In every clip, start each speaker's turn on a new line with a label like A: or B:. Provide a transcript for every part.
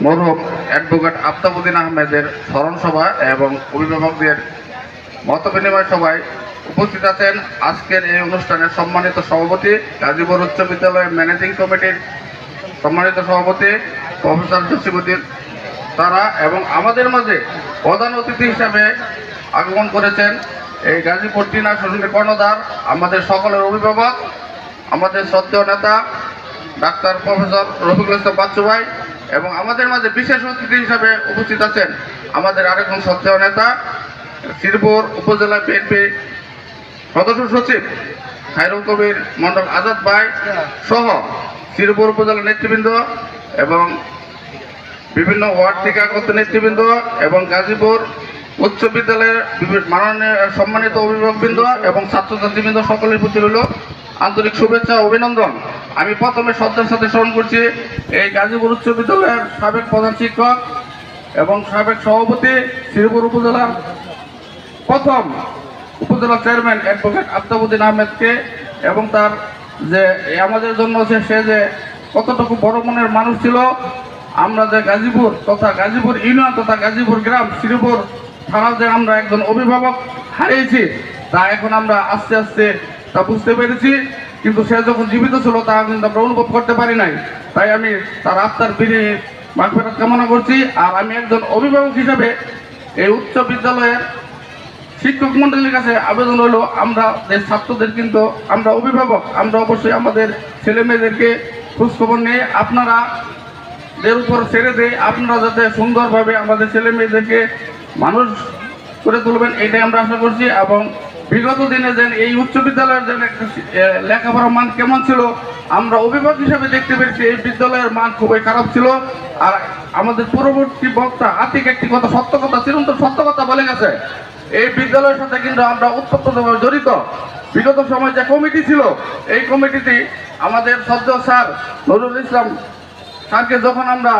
A: মরহুম অ্যাডভোকেট আফতাবুদ্দিন আহমেদের স্মরণ সভা এবং অভিভাবকদের মত বিনিময় সভায় উপস্থিত আছেন আজকের এই অনুষ্ঠানের সম্মানিত সভাপতি, গাজীপুর উচ্চ বিদ্যালয়ের ম্যানেজিং কমিটির সম্মানিত সভাপতি, প্রফেসর জসিমুদ্দিন তারা এবং আমাদের মাঝে প্রধান অতিথি হিসাবে আগমন করেছেন এই গাজীপুর টিনা শরীরের কর্ণধার, আমাদের সকলের অভিভাবক, আমাদের শ্রদ্ধেয় নেতা, ডাক্তার প্রফেসর রফিকুল ইসলাম বাচ্চু ভাই এবং আমাদের মাঝে বিশেষ অতিথি হিসাবে উপস্থিত আছেন আমাদের আরেকজন শ্রদ্ধেয় নেতা শ্রীপুর উপজেলা বিএনপি সদস্য সচিব খায়রুল কবির মন্ডল আজাদ ভাই সহ শ্রীপুর উপজেলা নেতৃবৃন্দ এবং বিভিন্ন ওয়ার্ড থেকে আগত নেতৃবৃন্দ এবং গাজীপুর উচ্চ বিদ্যালয়ের মাননীয় সম্মানিত অভিভাবকবৃন্দ এবং ছাত্রছাত্রীবৃন্দ সকলের প্রতি রইল আন্তরিক শুভেচ্ছা অভিনন্দন। আমি প্রথমে শ্রদ্ধার সাথে স্মরণ করছি এই গাজীপুর উচ্চ বিদ্যালয়ের সাবেক প্রধান শিক্ষক এবং সাবেক সভাপতি শ্রীপুর উপজেলার প্রথম উপজেলা চেয়ারম্যান অ্যাডভোকেট আফতাবুদ্দিন আহমেদকে এবং তার যে আমাদের জন্য যে সে যে কতটুকু বড় মনের মানুষ ছিল, আমরা যে গাজীপুর তথা গাজীপুর ইউনিয়ন তথা গাজীপুর গ্রাম শ্রীপুর থানার যে আমরা একজন অভিভাবক হারিয়েছি, তা এখন আমরা আস্তে আস্তে তা বুঝতে পেরেছি। কিন্তু সে যখন জীবিত ছিল তা কিন্তু আমরা অনুভব করতে পারি নাই। তাই আমি তার আত্মার বিনি মাগফেরত কামনা করছি। আর আমি একজন অভিভাবক হিসাবে এই উচ্চ বিদ্যালয়ের শিক্ষক মন্ডলীর কাছে আবেদন হলো আমরা ছাত্রদের কিন্তু আমরা অভিভাবক, আমরা অবশ্যই আমাদের ছেলে মেয়েদেরকে খোঁজখবর নিয়ে আপনারা এর উপর ছেড়ে দেয় আপনারা যাতে সুন্দরভাবে আমাদের ছেলে মেয়েদেরকে মানুষ করে তুলবেন, এটাই আমরা আশা করছি। এবং বিগত দিনে যেন এই উচ্চ বিদ্যালয়ের যেন একটা লেখাপড়ার মান কেমন ছিল, আমরা অভিভাবক হিসাবে দেখতে পেরেছি এই বিদ্যালয়ের মান খুবই খারাপ ছিল। আর আমাদের পূর্ববর্তী বক্তা আতিক একটি কথা, সত্য কথা, চিরন্তন সত্য কথা বলে গেছে। এই বিদ্যালয়ের সাথে কিন্তু আমরা উৎপত্তভাবে জড়িত। বিগত সময় যে কমিটি ছিল, এই কমিটিটি আমাদের সদ্য স্যার নজরুল ইসলাম স্যারকে যখন আমরা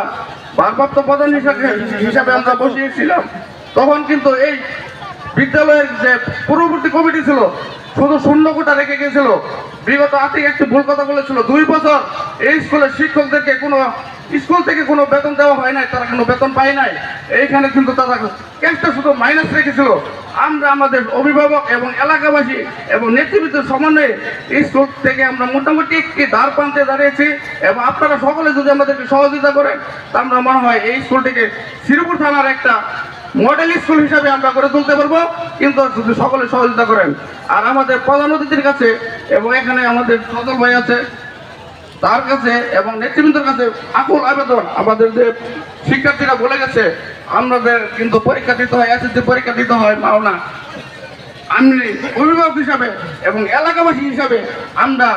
A: ভারপ্রাপ্ত প্রধান হিসাবে হিসাবে আমরা বসিয়েছিলাম, তখন কিন্তু এই বিদ্যালয়ের যে পূর্ববর্তী কমিটি ছিল শুধু শূন্য কোটা রেখে গেছিল। বিগত আর্থিক একটি ভুল কথা বলেছিল। দুই বছর এই স্কুলের শিক্ষকদেরকে কোনো স্কুল থেকে কোনো বেতন দেওয়া হয় নাই, তারা কোনো বেতন পায় নাই। এইখানে কিন্তু তারা ক্যাশটা শুধু মাইনাস রেখেছিল। আমরা আমাদের অভিভাবক এবং এলাকাবাসী এবং নেতৃবৃন্দের সমন্বয়ে স্কুল থেকে আমরা মোটামুটি একটি দ্বার প্রান্তে দাঁড়িয়েছি এবং আপনারা সকলে যদি আমাদেরকে সহযোগিতা করেন, তা আমরা মনে হয় এই স্কুলটিকে শ্রীপুর থানার একটা মডেল স্কুল হিসাবে আমরা গড়ে তুলতে পারব। কিন্তু যদি সকলে সহযোগিতা করেন, আর আমাদের প্রধান অতিথির কাছে এবং এখানে আমাদের সজল ভাই আছে, তার কাছে এবং নেতৃবৃন্দের কাছে আকুল আবেদন। আমাদের যে শিক্ষার্থীরা বলে গেছে, আমাদের কিন্তু পরীক্ষা দিতে হয় এসএসসি পরীক্ষা দিতে হয়, মাওনা। আমি অভিভাবক হিসাবে এবং এলাকাবাসী হিসাবে আমরা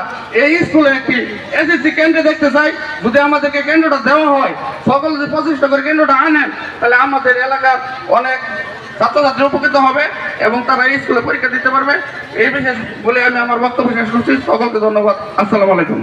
A: এই স্কুলে একটি এসএসসি কেন্দ্রে দেখতে চাই। যদি আমাদেরকে কেন্দ্রটা দেওয়া হয়, সকল যদি প্রচেষ্টা করে কেন্দ্রটা আনেন, তাহলে আমাদের এলাকার অনেক ছাত্রছাত্রী উপকৃত হবে এবং তারা এই স্কুলে পরীক্ষা দিতে পারবে। এই বিশেষ বলে আমি আমার বক্তব্য শেষ করছি। সকলকে ধন্যবাদ। আসসালামু আলাইকুম।